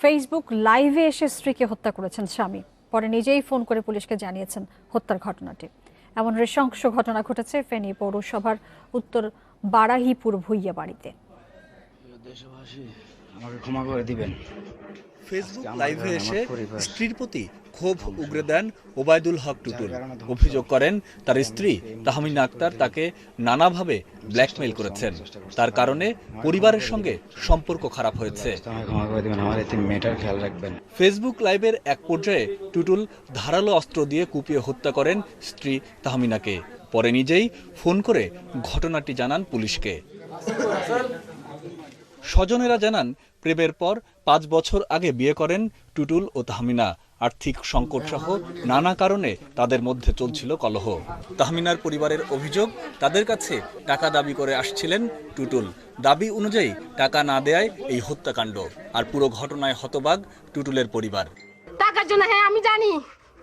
Facebook লাইভে এসে স্ত্রীকে হত্যা করেছেন স্বামী। পরে নিজেই ফোন করে পুলিশকে জানিয়েছেন হত্যার ঘটনাটি। এমন রেশংস ঘটনা ঘটেছে ফেনী পৌরসভার উত্তর বারাহিপুর ভুইয়া বাড়িতে। দেশবাসী, আমাকে ক্ষমা করে দিবেন। ফেসবুক লাইভে এসে স্ত্রীর প্রতি ক্ষোভ উগরে দেন ওবায়দুল হক টুটুল। অভিযোগ করেন তার স্ত্রী তাহমিনা আক্তার তাকে নানাভাবে ব্ল্যাকমেইল করেছেন। তার কারণে পরিবারের সঙ্গে সম্পর্ক খারাপ হয়েছে। ফেসবুক লাইভের এক পর্যায়ে টুটুল ধারালো অস্ত্র দিয়ে কুপিয়ে হত্যা করেন স্ত্রী তাহমিনাকে। পরে নিজেই ফোন করে ঘটনাটি জানান পুলিশকে। স্বজনেরা জানান প্রেমের পর পাঁচ বছর আগে বিয়ে করেন টুটুল ও তাহমিনা। আর্থিক সংকট সহ নানা কারণে তাদের মধ্যে চলছিল কলহ। তাহমিনার পরিবারের অভিযোগ, তাদের কাছে টাকা দাবি করে আসছিলেন টুটুল। দাবি অনুযায়ী টাকা না দেয় এই হত্যাকাণ্ড। আর পুরো ঘটনায় হতবাগ টুটুলের পরিবার। টাকার জন্য হ্যাঁ আমি জানি।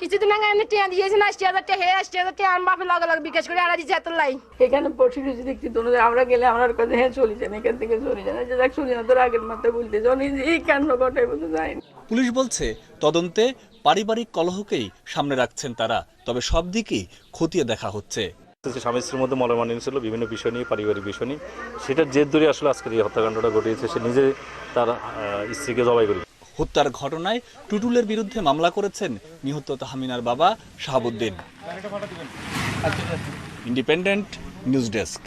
কিছুদিন আগে এমনি টিয়া দিয়েছে না আশি হাজার টাকা হে আশি হাজার টাকা আমার বাপের লগে লগে বিকাশ করে আড়া দিচ্ছে এত লাই। এখানে বসে রয়েছে দেখছি তো আমরা গেলে আমার কাছে হ্যাঁ চলে যান এখান থেকে চলে যান। যে দেখ চলে যান তোর আগের মাথায় বলতে যখন এই কাণ্ড ঘটায় বলতে যায়নি পুলিশ বলছে তদন্তে পারিবারিক কলহকেই সামনে রাখছেন তারা তবে সব দিকেই খতিয়ে দেখা হচ্ছে। যে স্বামী স্ত্রীর মধ্যে মলমালিন্য ছিল বিভিন্ন বিষয় নিয়ে পারিবারিক বিষয় নিয়ে সেটার জেদ ধরে আসলে আজকের এই হত্যাকাণ্ডটা ঘটিয়েছে সে নিজে তার আহ, স্ত্রীকে জবাই করে হত্যার ঘটনায় টুটুলের বিরুদ্ধে মামলা করেছেন নিহত তাহমিনার বাবা শাহাবুদ্দিন। Independent news desk